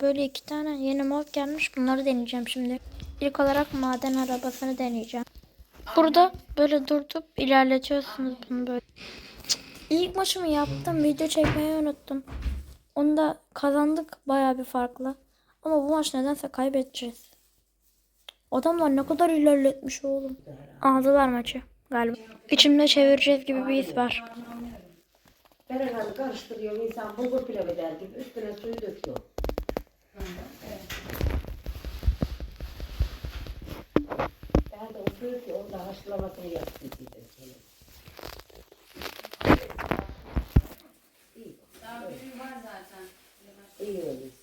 Böyle iki tane yeni mod gelmiş. Bunları deneyeceğim şimdi. İlk olarak maden arabasını deneyeceğim. Burada böyle durdup ilerletiyorsunuz bunu böyle. İlk maçımı yaptım. Video çekmeyi unuttum. Onu da kazandık bayağı bir farklı. Ama bu maç nedense kaybedeceğiz. Adamlar ne kadar ilerletmiş oğlum. Aldılar maçı galiba. İçimde çevireceğiz gibi bir his var. Berenanı karıştırıyor insan bulgur pilav eder gibi üstüne suyu döküyor. Ben de o haşlamasını yaptıydım. İyi. Daha büyüğü var zaten. İyi öyle.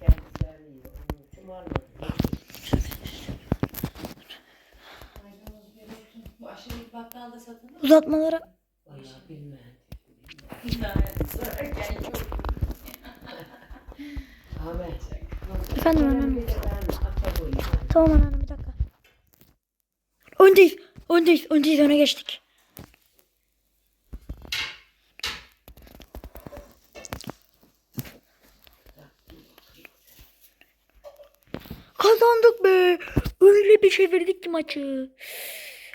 Pek vardı kendisi yiyor. Onun için görüyorsun. Bu aşırı bakkalda satılır? Uzatmalara. Efendim annem. bir de ben ata koyayım. Tamam anneannem bir dakika. Öndeyiz. Öndeyiz. Öndeyiz. Öne geçtik. Kazandık be. Öyle bir çevirdik ki maçı.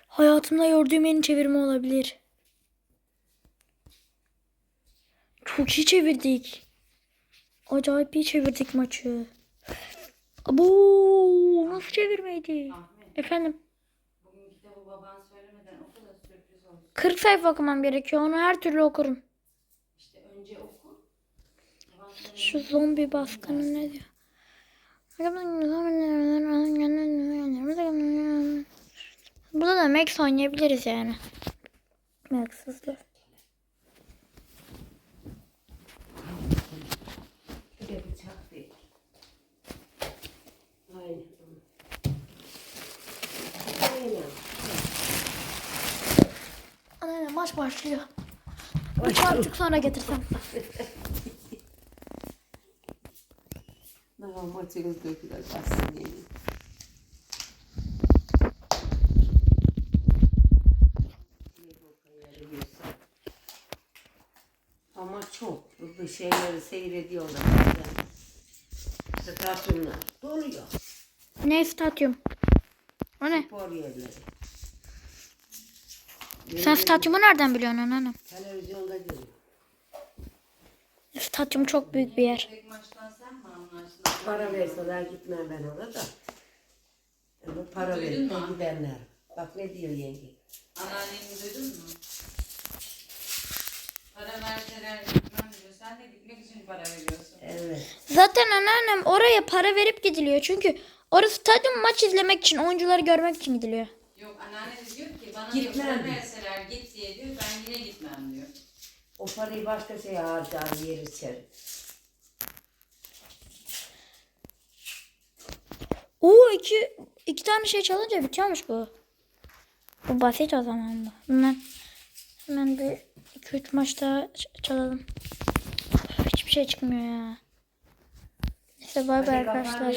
Hayatımda gördüğüm en çevirme olabilir. Çok iyi çevirdik. Acayip iyi çevirdik maçı. Abo nasıl çevirmeydi? Ahmet. Efendim Bugün kitabı baban söylemeden oku da sürpriz olsun. 40 sayfa okumam gerekiyor. Onu her türlü okurum. İşte önce oku. Baban Şu zombi baskını ne diyor? Burada da Max oynayabiliriz yani. Bıçak değil. Aynen. Maç başlıyor. Üç artık sonra getirsem. Daha maçımız döküler bassın diye. Ama çok bu şeyleri seyrediyorlar. Yani. Stasyonlar doluyor. Ne stadyum? O ne? Spor yerleri. Sen stadyumu nereden biliyorsun anneannem? Televizyonda görüyor. Stadyum çok büyük bir yer. tek maçtan sen mi anlarsın? Para verseler gitmem ben orada da. Ama para Duydun verip de mu? gidenler. Bak ne diyor yenge. Anneanneni duydun mu? Para verseler gitmem diyor. Sen de gitmek için para veriyorsun. Evet. Zaten anneannem oraya para verip gidiliyor. Çünkü orası stadyum maç izlemek için, oyuncuları görmek için gidiliyor. Yok anneanne de diyor ki bana Gitmem diyor para diyor. verseler git diye diyor. Ben yine gitmem diyor. O parayı başka şeye harcar yer içer. Oo iki, iki tane şey çalınca bitiyormuş bu. Bu basit o zaman bu. Hemen, hemen bir iki üç maç daha çalalım. Hiçbir şey çıkmıyor ya. Neyse bay bay arkadaşlar.